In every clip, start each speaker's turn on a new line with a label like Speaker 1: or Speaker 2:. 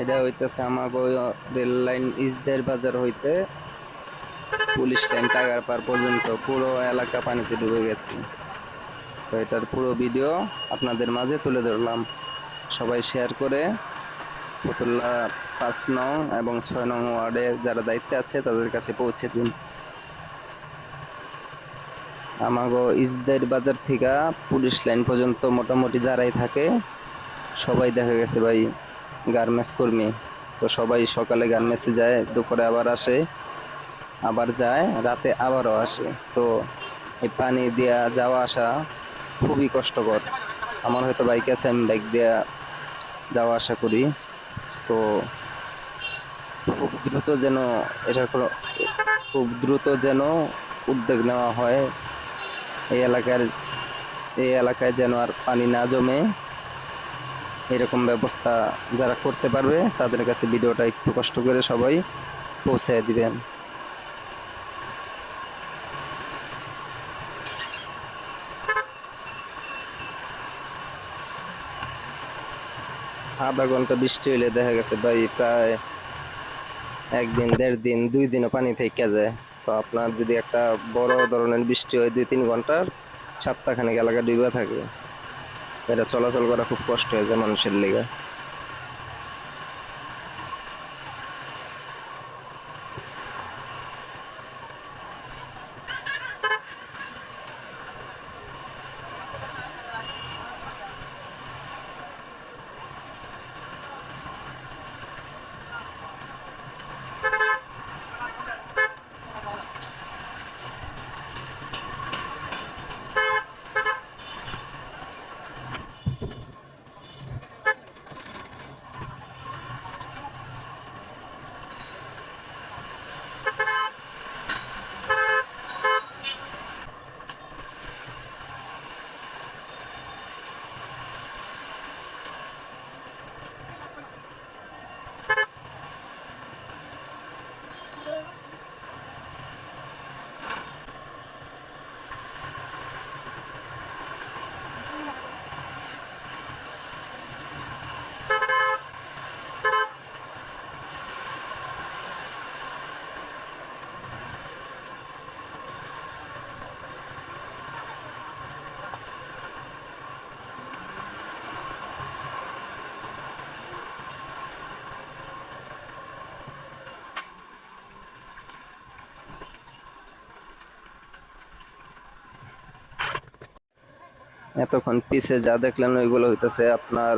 Speaker 1: এটা হইতেছে আমাগো রেল লাইন ইসদের বাজার হইতে। পুলিশ লাইন টাগার পার পর্যন্ত পুরো এলাকা পানিতে ডুবে গেছে। তো এটার পুরো ভিডিও আপনাদের মাঝে তুলে ধরলাম। সবাই শেয়ার করে ফতুল্লা পাঁচ নং এবং ছয় নং ওয়ার্ডে যারা দায়িত্বে আছে তাদের কাছে পৌঁছে দিন। আমাগো ইসদের বাজার থেকে পুলিশ লাইন পর্যন্ত মোটামুটি যারাই থাকে, সবাই দেখা গেছে ভাই। গার্মেন্টস কর্মী। তো সবাই সকালে গার্মেন্টসে যায়, দুপুরে আবার আসে, আবার যায়, রাতে আবারও আসে। তো এই পানি দেওয়া যাওয়া আসা খুবই কষ্টকর। আমার হয়তো বাইক আছে, আমি বাইক দেওয়া যাওয়া আসা করি। তো খুব দ্রুত যেন কোনো, খুব দ্রুত যেন উদ্যোগ নেওয়া হয়। এই এলাকার, এই এলাকায় যেন আর পানি না জমে। এরকম ব্যবস্থা যারা করতে পারবে, তাদের কাছে ভিডিওটা একটু কষ্ট করে সবাই পৌঁছে দিবেন। আধা ঘণ্টা বৃষ্টি হইলে দেখা গেছে ভাই প্রায় একদিন, দেড় দিন, দুই দিনও পানি থেকে যায়। তো আপনার যদি একটা বড় ধরনের বৃষ্টি হয়, দুই তিন ঘণ্টার, সপ্তাহখানেক এলাকা ডুবে থাকে। এটা চলাচল করা খুব কষ্ট হয়ে যায় মানুষের লেগে। এতক্ষণ পিছে যা দেখলেন, ওইগুলো হইতেছে আপনার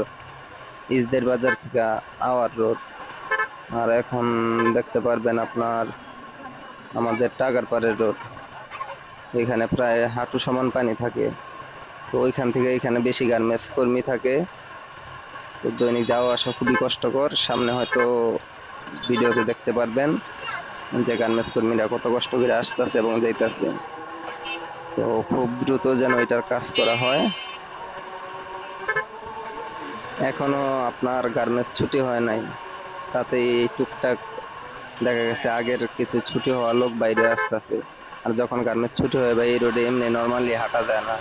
Speaker 1: ইসদের বাজার থেকে আওয়ার রোড। আর এখন দেখতে পারবেন আপনার আমাদের টাগার পাড়ের রোড। এখানে প্রায় হাঁটু সমান পানি থাকে। তো ওইখান থেকে এখানে বেশি গার্মেন্টস কর্মী থাকে। তো দৈনিক যাওয়া আসা খুবই কষ্টকর। সামনে হয়তো ভিডিওতে দেখতে পারবেন যে গার্মেন্টস কর্মীরা কত কষ্ট করে আসতেছে এবং যাইতেছে। তো খুব দ্রুত যেন এটার কাজ করা হয়। এখনও আপনার গার্মেন্টস ছুটি হয় নাই। তাতে এই টুকটাক দেখা গেছে আগের কিছু ছুটি হওয়া লোক বাইরে আসতেছে। আর যখন গার্মেন্টস ছুটি হয় বা এই রোডে এমনি নর্মালি হাঁটা যায় না।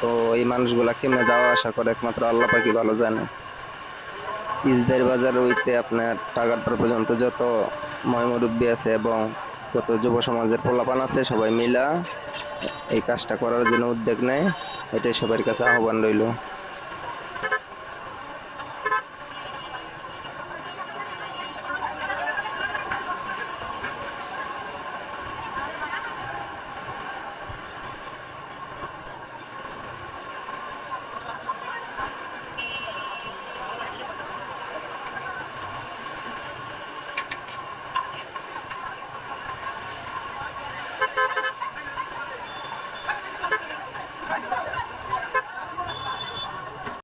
Speaker 1: তো এই মানুষগুলা কেমনে যাওয়া আসা করে? একমাত্র আল্লাহ পাখি ভালো জানে। ইসদের বাজার ওইতে আপনার টাকারপাড় পর্যন্ত যত ময়মুরব্বী আছে এবং যত যুব সমাজের পোলাপান আছে, সবাই মিলা এই কাজটা করার জন্য উদ্যোগ নেয় এটাই সবার কাছে আহ্বান রইল।